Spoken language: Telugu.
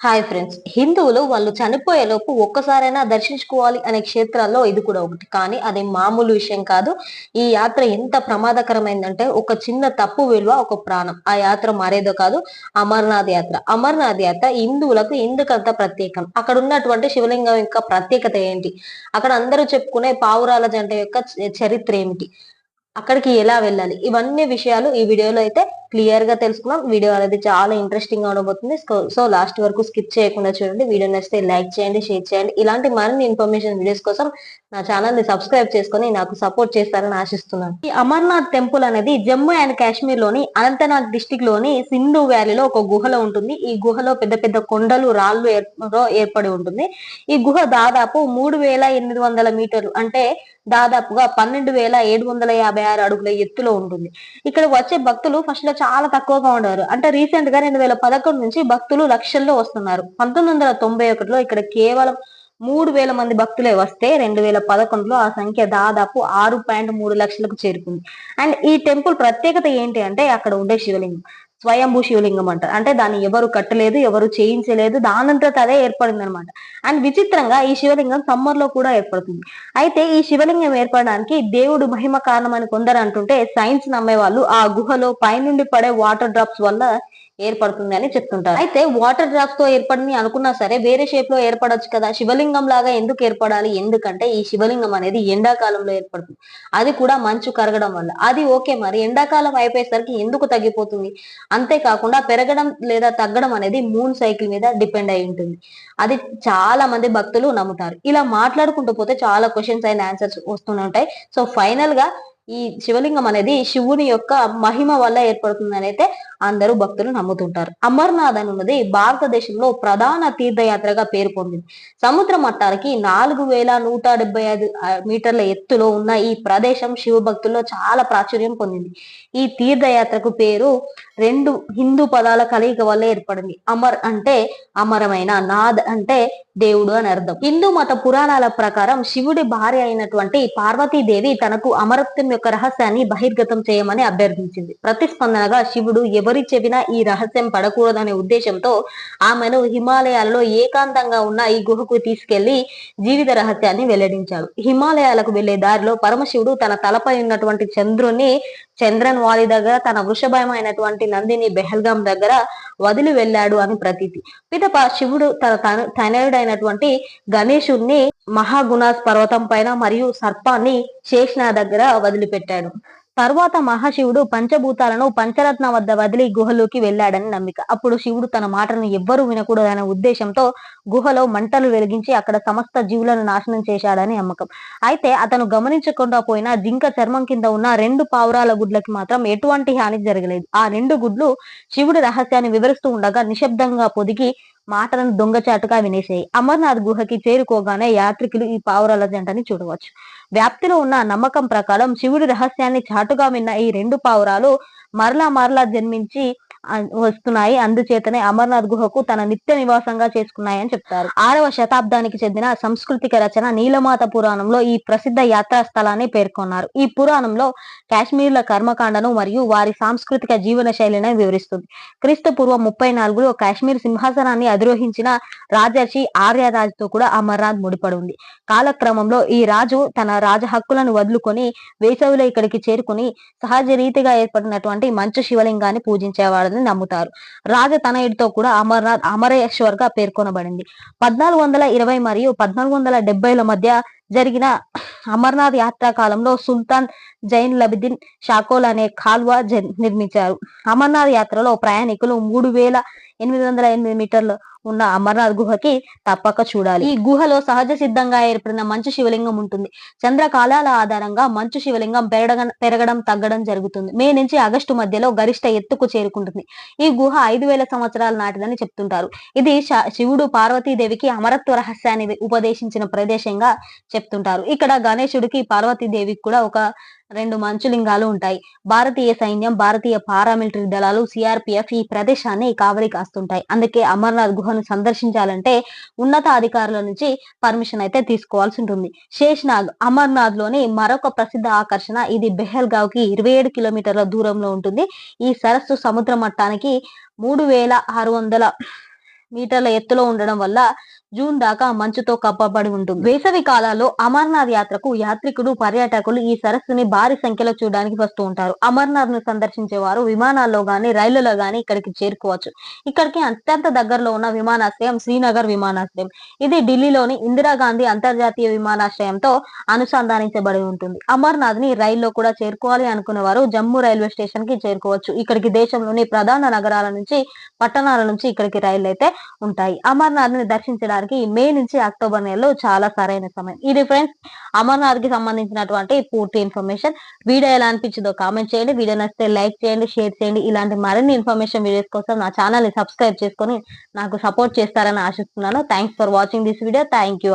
Hi friends. హిందువులు వాళ్ళు చనిపోయేలోపు ఒక్కసారైనా దర్శించుకోవాలి అనే క్షేత్రాల్లో ఇది కూడా ఒకటి. కానీ అది మామూలు విషయం కాదు. ఈ యాత్ర ఎంత ప్రమాదకరమైందంటే ఒక చిన్న తప్పు విలువ ఒక ప్రాణం. ఆ యాత్ర మరేదో కాదు అమర్నాథ్ యాత్ర. అమర్నాథ్ యాత్ర హిందువులకు ఎందుకంత ప్రత్యేకం? అక్కడ ఉన్నటువంటి శివలింగం యొక్క ప్రత్యేకత ఏంటి? అక్కడ అందరూ చెప్పుకునే పావురాల జంట యొక్క చరిత్ర ఏమిటి? అక్కడికి ఎలా వెళ్ళాలి? ఇవన్నీ విషయాలు ఈ వీడియోలో అయితే క్లియర్గా తెలుసుకున్నాం. వీడియో అనేది చాలా ఇంట్రెస్టింగ్గా ఉండబోతుంది. సో లాస్ట్ వరకు స్కిప్ చేయకుండా చూడండి. వీడియో నచ్చితే లైక్ చేయండి షేర్ చేయండి. ఇలాంటి మరిన్ని ఇన్ఫర్మేషన్ వీడియోస్ కోసం నా ఛానల్ని సబ్స్క్రైబ్ చేసుకొని నాకు సపోర్ట్ చేస్తారని ఆశిస్తున్నాను. ఈ అమర్నాథ్ టెంపుల్ అనేది జమ్మూ అండ్ కాశ్మీర్లోని అనంతనాగ్ డిస్టిక్లోని సింధు వ్యాలీలో ఒక గుహలో ఉంటుంది. ఈ గుహలో పెద్ద పెద్ద కొండలు రాళ్ళు ఏర్పడి ఉంటుంది. ఈ గుహ దాదాపు మూడు వేల ఎనిమిది వందల మీటర్లు అంటే దాదాపుగా పన్నెండు వేల ఏడు వందల యాభై ఆరు అడుగుల ఎత్తులో ఉంటుంది. ఇక్కడ వచ్చే భక్తులు ఫస్ట్లో చాలా తక్కువగా ఉండేవారు అంటే రీసెంట్గా రెండు వేల పదకొండు నుంచి భక్తులు లక్షల్లో వస్తున్నారు. పంతొమ్మిది వందల తొంభై ఒకటిలో ఇక్కడ కేవలం మూడు వేల మంది భక్తులే వస్తే రెండు వేల పదకొండులో ఆ సంఖ్య దాదాపు ఆరు పాయింట్ మూడు లక్షలకు చేరుకుంది. అండ్ ఈ టెంపుల్ ప్రత్యేకత ఏంటి అంటే అక్కడ ఉండే శివలింగం. స్వయంభూ శివలింగం అంటారు. అంటే దాన్ని ఎవరు కట్టలేదు ఎవరు చేయించలేదు దానంతట అదే ఏర్పడింది అనమాట అండ్ విచిత్రంగా ఈ శివలింగం సమ్మర్లో కూడా ఏర్పడుతుంది. అయితే ఈ శివలింగం ఏర్పడడానికి దేవుడు మహిమ కారణమని కొందరు అంటుంటే సైన్స్ నమ్మే వాళ్ళు ఆ గుహలో పైనుండి పడే వాటర్ డ్రాప్స్ వల్ల ఏర్పడుతుంది అని చెప్తుంటారు. అయితే వాటర్ డ్రాప్స్తో ఏర్పడింది అనుకున్నా సరే వేరే షేప్లో ఏర్పడొచ్చు కదా. శివలింగం లాగా ఎందుకు ఏర్పడాలి? ఎందుకంటే ఈ శివలింగం అనేది ఎండాకాలంలో ఏర్పడుతుంది. అది కూడా మంచు కరగడం వల్ల. అది ఓకే మరి ఎండాకాలం అయిపోయేసరికి ఎందుకు తగ్గిపోతుంది? అంతేకాకుండా పెరగడం లేదా తగ్గడం అనేది మూన్ సైకిల్ మీద డిపెండ్ అయి ఉంటుంది. అది చాలా మంది భక్తులు నమ్ముతారు. ఇలా మాట్లాడుకుంటూ పోతే చాలా క్వశ్చన్స్ అండ్ ఆన్సర్స్ వస్తూనే ఉంటాయి. సో ఫైనల్గా ఈ శివలింగం అనేది శివుని యొక్క మహిమ వల్ల ఏర్పడుతుందని అయితే అందరూ భక్తులు నమ్ముతుంటారు. అమర్నాథ్ అనున్నది భారతదేశంలో ప్రధాన తీర్థయాత్రగా పేరు పొందింది. సముద్ర మట్టానికి నాలుగు వేల నూట డెబ్బై ఐదు మీటర్ల ఎత్తులో ఉన్న ఈ ప్రదేశం శివ భక్తుల్లో చాలా ప్రాచుర్యం పొందింది. ఈ తీర్థయాత్రకు పేరు రెండు హిందూ పదాల కలయిక వల్ల ఏర్పడింది. అమర్ అంటే అమరమైన నాద్ అంటే దేవుడు అని అర్థం. హిందూ మత పురాణాల ప్రకారం శివుడి భార్య అయినటువంటి పార్వతీదేవి తనకు అమరత్వం యొక్క రహస్యాన్ని బహిర్గతం చేయమని అభ్యర్థించింది. ప్రతిస్పందనగా శివుడు ఎవరి చెవిన ఈ రహస్యం పడకూడదనే ఉద్దేశంతో ఆమెను హిమాలయాలలో ఏకాంతంగా ఉన్న ఈ గుహకు తీసుకెళ్ళి జీవిత రహస్యాన్ని వెల్లడించాడు. హిమాలయాలకు వెళ్ళే దారిలో పరమశివుడు తన తలపై ఉన్నటువంటి చంద్రుని చంద్రన్ వాలి దగ్గర తన వృషభయమైనటువంటి నందిని బెహల్గాం దగ్గర వదిలి వెళ్ళాడు అని ప్రతీతి. పిదప శివుడు తన తన- తనయుడైనటువంటి గణేశుణ్ణి మహాగుణాస్ పర్వతం పైన మరియు సర్పాన్ని శేషణ దగ్గర వదిలిపెట్టాడు. తర్వాత మహాశివుడు పంచభూతాలను పంచరత్న వద్ద వదిలి గుహలోకి వెళ్ళాడని నమ్మిక. అప్పుడు శివుడు తన మాటను ఎవ్వరూ వినకూడదనే ఉద్దేశంతో గుహలో మంటలు వెలిగించి అక్కడ సమస్త జీవులను నాశనం చేశాడని నమ్మకం. అయితే అతను గమనించకుండా పోయిన జింక చర్మం కింద ఉన్న రెండు పావురాల గుడ్లకి మాత్రం ఎటువంటి హాని జరగలేదు. ఆ రెండు గుడ్లు శివుడి రహస్యాన్ని వివరిస్తూ ఉండగా నిశ్శబ్దంగా పొదిగి మాటలను దొంగచాటుగా వినేసాయి. అమర్నాథ్ గుహకి చేరుకోగానే యాత్రికులు ఈ పావురాల జంటని చూడవచ్చు. వ్యాప్తిలో ఉన్న నమ్మకం ప్రకారం శివుడి రహస్యాన్ని చాటుగా విన్న ఈ రెండు పావురాలు మరలా మరలా జన్మించి వస్తున్నాయి. అందుచేతనే అమర్నాథ్ గుహకు తన నిత్య నివాసంగా చేసుకున్నాయని చెప్తారు. ఆరవ శతాబ్దానికి చెందిన సంస్కృతిక రచన నీలమాత పురాణంలో ఈ ప్రసిద్ధ యాత్రా స్థలాన్ని పేర్కొన్నారు. ఈ పురాణంలో కాశ్మీర్ల కర్మకాండను మరియు వారి సాంస్కృతిక జీవన శైలిని వివరిస్తుంది. క్రీస్తు పూర్వం ముప్పై నాలుగులో కాశ్మీర్ సింహాసనాన్ని అధిరోహించిన రాజర్షి ఆర్యరాజుతో కూడా అమర్నాథ్ ముడిపడి ఉంది కాలక్రమంలో ఈ రాజు తన రాజ హక్కులను వదులుకొని వేసవిలో ఇక్కడికి చేరుకుని సహజ రీతిగా ఏర్పడినటువంటి మంచు శివలింగాన్ని పూజించేవాడు. పూజించేవాడని నమ్ముతారు. రాజ తనయుడితో కూడా అమర్నాథ్ అమరేశ్వర్గా పేర్కొనబడింది. పద్నాలుగు వందల ఇరవై మరియు పద్నాలుగు వందల డెబ్బైల మధ్య జరిగిన అమర్నాథ్ యాత్రా కాలంలో సుల్తాన్ జైన్ లబిదిన్ షాకోల్ అనే కాల్వ నిర్మించారు. అమర్నాథ్ యాత్రలో ప్రయాణికులు మూడు వేల ఎనిమిది వందల ఎనిమిది మీటర్లు ఉన్న అమర్నాథ్ గుహకి తప్పక చూడాలి. ఈ గుహలో సహజ సిద్ధంగా ఏర్పడిన మంచు శివలింగం ఉంటుంది. చంద్రకాలాల ఆధారంగా మంచు శివలింగం పెరగడం పెరగడం తగ్గడం జరుగుతుంది. మే నుంచి ఆగస్టు మధ్యలో గరిష్ట ఎత్తుకు చేరుకుంటుంది. ఈ గుహ ఐదు వేల సంవత్సరాల నాటిదని చెప్తుంటారు. ఇది శివుడు పార్వతీదేవికి అమరత్వ రహస్యాన్ని ఉపదేశించిన ప్రదేశంగా చెప్తుంటారు. ఇక్కడ గణేశుడికి పార్వతీదేవికి కూడా ఒక రెండు మంచులింగాలు ఉంటాయి. భారతీయ సైన్యం భారతీయ పారామిలిటరీ దళాలు సిఆర్పిఎఫ్ ఈ ప్రదేశాన్ని కావలి కాస్తుంటాయి. అందుకే అమర్నాథ్ గుహ గుహను సందర్శించాలంటే ఉన్నత అధికారుల నుంచి పర్మిషన్ అయితే తీసుకోవాల్సి ఉంటుంది. శేష్నాగ్ అమర్నాథ్లోని మరొక ప్రసిద్ధ ఆకర్షణ ఇది బెహల్గావ్కి ఇరవై ఏడు కిలోమీటర్ల దూరంలో ఉంటుంది. ఈ సరస్సు సముద్ర మట్టానికి మూడు వేల ఆరు వందల మీటర్ల ఎత్తులో ఉండడం వల్ల జూన్ దాకా మంచుతో కప్పబడి ఉంటుంది. వేసవి కాలాల్లో అమర్నాథ్ యాత్రకు యాత్రికులు పర్యాటకులు ఈ సరస్సుని భారీ సంఖ్యలో చూడడానికి వస్తూ ఉంటారు. అమర్నాథ్ను సందర్శించే వారు విమానాల్లో గాని రైళ్ళలో గాని ఇక్కడికి చేరుకోవచ్చు. ఇక్కడికి అత్యంత దగ్గరలో ఉన్న విమానాశ్రయం శ్రీనగర్ విమానాశ్రయం. ఇది ఢిల్లీలోని ఇందిరాగాంధీ అంతర్జాతీయ విమానాశ్రయంతో అనుసంధానించబడి ఉంటుంది. అమర్నాథ్ని రైల్లో కూడా చేరుకోవాలి అనుకునే వారు జమ్మూ రైల్వే స్టేషన్కి చేరుకోవచ్చు. ఇక్కడికి దేశంలోని ప్రధాన నగరాల నుంచి పట్టణాల నుంచి ఇక్కడికి రైళ్ళు అయితే ఉంటాయి. అమర్నాథ్ని దర్శించడానికి మే నుంచి అక్టోబర్ నెలలో చాలా సరైన సమయం. ఇది ఫ్రెండ్స్ అమర్నాథ్కి సంబంధించినటువంటి పూర్తి ఇన్ఫర్మేషన్ వీడియో ఎలా అనిపించిందో కామెంట్ చేయండి. వీడియో నచ్చితే లైక్ చేయండి షేర్ చేయండి. ఇలాంటి మరిన్ని ఇన్ఫర్మేషన్ వీడియోస్ కోసం నా ఛానల్ని సబ్స్క్రైబ్ చేసుకొని నాకు సపోర్ట్ చేస్తారని ఆశిస్తున్నాను. Thanks for watching this video thank you